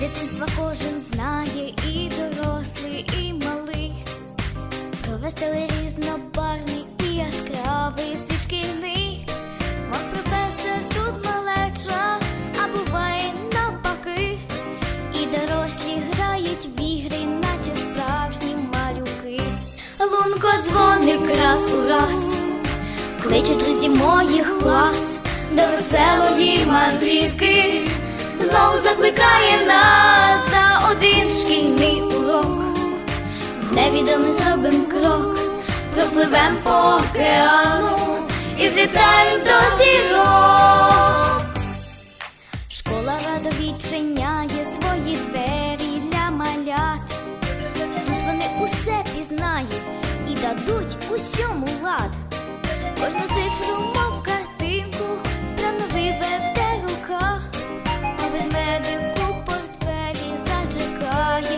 Дитинства кожен знає і дорослий, і малий, Про веселий різнобарний і яскравий світ шкільний Мов професор тут малеча, а буває навпаки, і дорослі грають в ігри, наче справжні малюки. Лунко дзвоник раз у раз, кличе друзі моїх клас, до веселої мандрівки. Знову закликає нас. Невідомий зробим крок, пропливем по океану і злітаємо до зірок. Школа радо відчиняє свої двері для малят. Тут вони усе пізнають і дадуть усьому лад. Кожну цифру, мов картинку, плановий веде рука, а ведмедик у портфелі зачекає.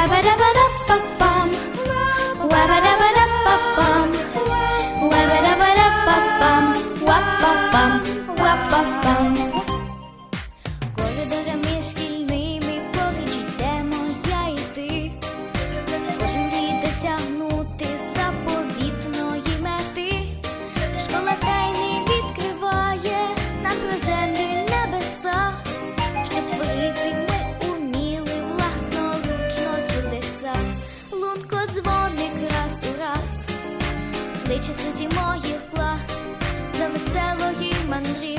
ba ba da ba da Лунко раз у раз, кличе друзі моїх клас до веселої мандрівки.